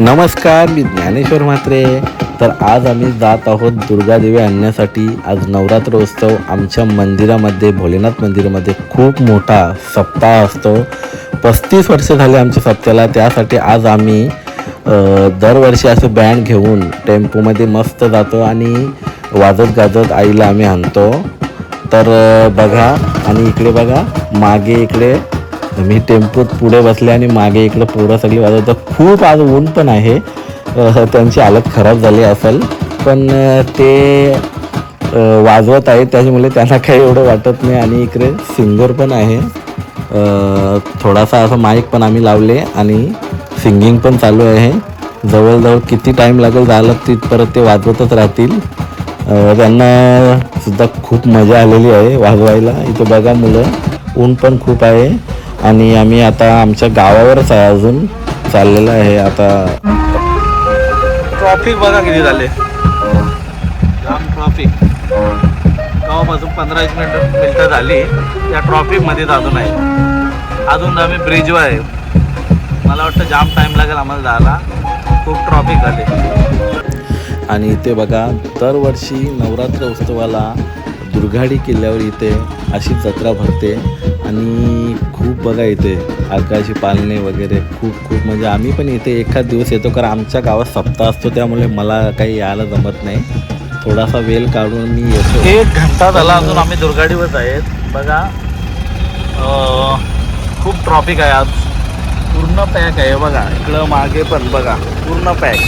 नमस्कार मी ज्ञानेश्वर म्हात्रे. तर आज आम्ही जात आहोत दुर्गादेवी आणण्यासाठी. आज नवरात्र उत्सव आमच्या मंदिरामध्ये भोलेनाथ मंदिरामध्ये खूप मोठा सप्ताह असतो. पस्तीस वर्ष झाले आमच्या सप्त्याला त्यासाठी आज आम्ही दरवर्षी असं बँड घेऊन टेम्पोमध्ये मस्त जातो आणि वाजत गाजत आईला आम्ही आणतो. तर बघा आणि इकडे बघा मागे इकडे मी टेम्पोत पुढे बसले आणि मागे इकडं पोरं सगळी वाजवत खूप आज ऊन पण आहे. त्यांची हालत खराब झाली असेल. पण ते वाजवत आहे त्याच्यामुळे त्यांना काही एवढं वाटत नाही. आणि इकडे सिंगर पण आहे. थोडासा असं माईक पण आम्ही लावले आणि सिंगिंग पण चालू आहे. जवळजवळ किती टाईम लागेल झालं तिथपर्यंत ते वाजवतच राहतील. त्यांना सुद्धा खूप मजा आलेली आहे वाजवायला. इथे बघा मुलं ऊन पण खूप आहे. आणि आम्ही आता आमच्या गावावरच आहे अजून. चाललेलं आहे आता. ट्रॉफिक बघा किती झाले. जाम ट्रॉफिक गावापासून पंधरा एक मिनिट मिनटं झाली. त्या ट्रॉफिकमध्येच अजून आहे. अजून आम्ही ब्रिजवर आहे. मला वाटतं जाम टाईम लागेल आम्हाला जायला. खूप ट्रॉफिक झाले. आणि इथे बघा दरवर्षी नवरात्र उत्सवाला दुर्गाडी किल्ल्यावर इथे अशी जत्रा भरते. आणि खूप बघा इथे आकाशी पालणे वगैरे खूप खूप म्हणजे आम्ही पण इथे एखाद दिवस येतो कारण आमच्या गावात सप्ताह असतो त्यामुळे मला काही यायला जमत नाही. थोडासा वेळ काढून मी येतो. एक घंटा झाला अजून आम्ही दुर्गाडीवर आहेत. बघा खूप ट्रॉफिक आहे आज. पूर्ण पॅक आहे बघा. इकडं मागे पण बघा. पूर्ण पॅक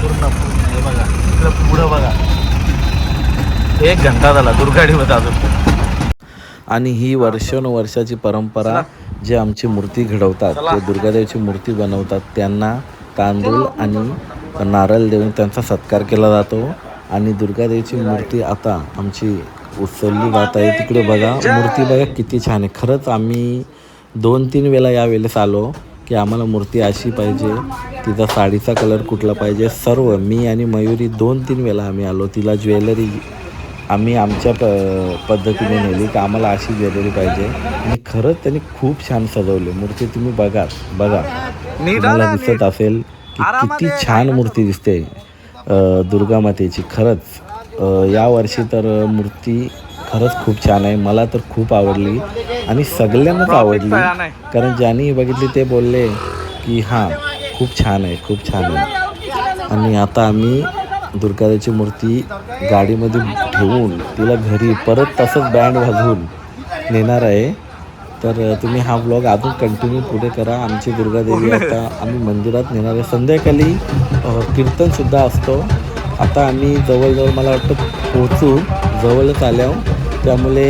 पूर्ण पूर्ण आहे बघा. इकडं पुढं बघा. एक घंटा झाला दुर्गाडीवर अजून. आणि ही वर्षानुवर्षाची परंपरा जे आमची मूर्ती घडवतात. ते दुर्गादेवीची मूर्ती बनवतात त्यांना तांदूळ आणि नारळ देऊन त्यांचा सत्कार केला जातो. आणि दुर्गादेवीची मूर्ती आता आमची उचलली जात आहे. तिकडे बघा मूर्ती बघा किती छान आहे. खरंच आम्ही दोन तीन वेळा या वेळेस आलो की आम्हाला मूर्ती अशी पाहिजे तिचा साडीचा कलर कुठला पाहिजे. सर्व मी आणि मयुरी दोन तीन वेळा आम्ही आलो. तिला ज्वेलरी आम्ही आमच्या प पद्धतीने नेली की आम्हाला अशी ज्वेलरी पाहिजे. आणि खरंच त्यांनी खूप छान सजवली. मूर्ती तुम्ही बघा बघा. तुम्हाला दिसत असेल की किती छान मूर्ती दिसते दुर्गा मातेची. खरंच यावर्षी तर मूर्ती खरंच खूप छान आहे. मला तर खूप आवडली आणि सगळ्यांनाच आवडली. कारण ज्यांनी बघितली ते बोलले की हां खूप छान आहे खूप छान आहे. आणि आता आम्ही दुर्गादेवीची मूर्ती गाडीमध्ये ठेवून तिला घरी परत तसंच बँड वाजवून नेणार आहे. तर तुम्ही हा ब्लॉग अजून कंटिन्यू पुढे करा. आमची दुर्गादेवी आता आम्ही मंदिरात नेणार आहे. संध्याकाळी कीर्तनसुद्धा असतो. आता आम्ही जवळजवळ मला वाटतं पोचू जवळच आल्यावर त्यामुळे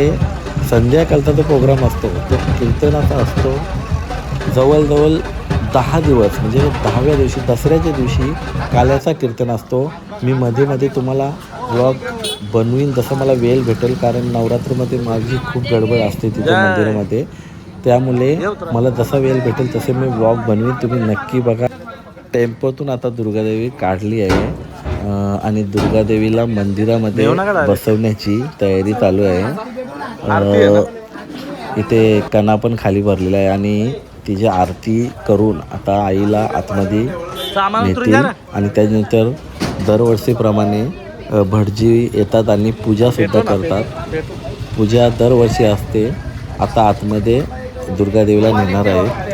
संध्याकाळचा जो प्रोग्राम असतो तो कीर्तनाचा असतो. जवळजवळ दहा दिवस म्हणजे दहाव्या दिवशी दसऱ्याच्या दिवशी काल्याचा कीर्तन असतो. मी मध्ये मध्ये तुम्हाला ब्लॉग बनवीन जसं मला वेळ भेटेल कारण नवरात्रमध्ये माझी खूप गडबड असते तिथे. मंदिरामध्ये. त्यामुळे मला जसा वेळ भेटेल तसे मी ब्लॉग बनवीन. तुम्ही नक्की बघा. टेम्पोतून आता दुर्गादेवी काढली आहे. आणि दुर्गादेवीला मंदिरामध्ये. बसवण्याची तयारी चालू आहे. इथे कणा पण खाली भरलेला आहे. आणि तिची आरती करून आता आईला आतमध्ये नेतील. आणि त्यानंतर दरवर्षीप्रमाणे भटजी येतात आणि पूजा सुद्धा करतात. पूजा दरवर्षी असते. आता आतमध्ये दुर्गादेवीला नेणार आहे.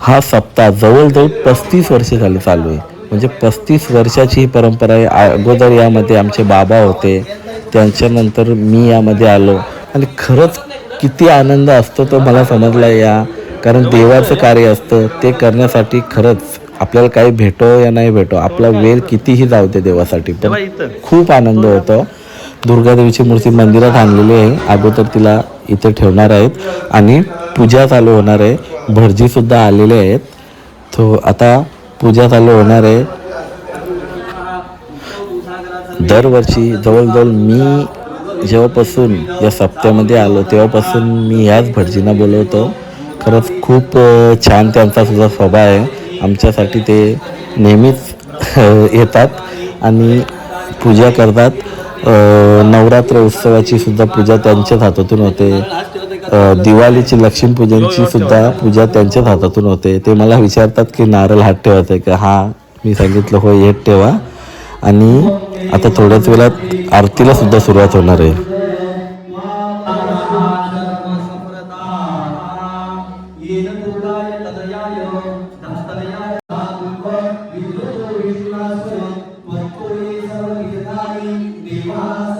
हा सप्ताह जवळजवळ पस्तीस वर्षे झाले चालू आहे. म्हणजे पस्तीस वर्षाची ही परंपरा आहे. अगोदर यामध्ये आमचे बाबा होते. त्यांच्यानंतर मी यामध्ये आलो. आणि खरंच किती आनंद असतो तो मला समजला या. कारण देवाचं कार्य असतं ते करण्यासाठी खरंच आपल्याला काही भेटो या नाही भेटो आपला वेळ कितीही जाऊ दे देवासाठी पण खूप आनंद होतो. दुर्गादेवीची मूर्ती मंदिरात आणलेली आहे. अगोदर तिला इथे ठेवणार आहेत. आणि पूजा चालू होणार आहे. भटजीसुद्धा आलेले आहेत. तो आता पूजा चालू होणार आहे. दरवर्षी जवळजवळ मी जेव्हापासून या सप्त्यामध्ये आलो तेव्हापासून मी ह्याच भटजींना बोलवतो. खरंच खूप छान त्यांचा सुद्धा स्वभाव आहे. आमच्यासाठी ते नेहमीच येतात आणि पूजा करतात. नवरात्र उत्सवाची सुद्धा पूजा त्यांच्याच हातातून होते. दिवाळीची लक्ष्मीपूजनची सुद्धा पूजा त्यांच्याच हातातून होते. ते मला विचारतात की नारळ हात आहे का? हा मी सांगितलं हो हेच ठेवा. आणि आता थोड्याच वेळात आरतीला सुद्धा सुरुवात होणार आहे. काय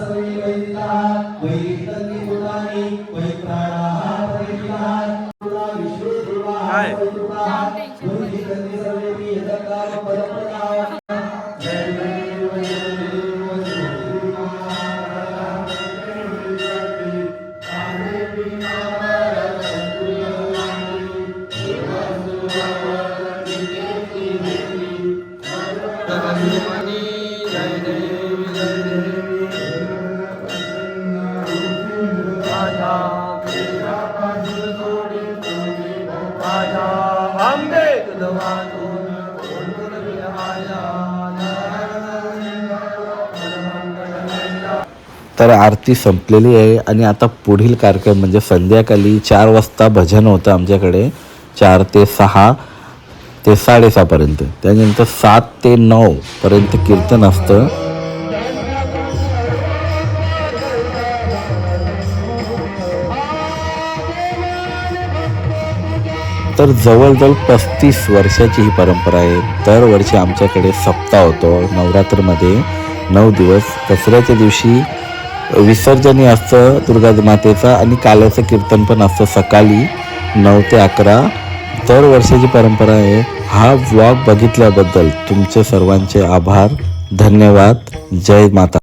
तर आरती संपलेली आहे आणि आता पुढील कार्यक्रम म्हणजे संध्याकाळी चार वाजता भजन होतं आमच्याकडे. चार ते सहा. ते साडेसहापर्यंत. त्यानंतर सात ते नऊ पर्यंत कीर्तन असतं. तर जवळजवळ पस्तीस वर्षाची ही परंपरा आहे. दरवर्षी आमच्याकडे सप्ताह होतो नवरात्रमध्ये. नऊ दिवस. दसऱ्याच्या दिवशी विसर्जनही असतं दुर्गा मातेचं आणि काल्याचं कीर्तन पण असतं सकाळी नऊ ते अकरा. दरवर्षाची परंपरा आहे. हा व्लॉग बघितल्याबद्दल तुमचे सर्वांचे आभार. धन्यवाद. जय माता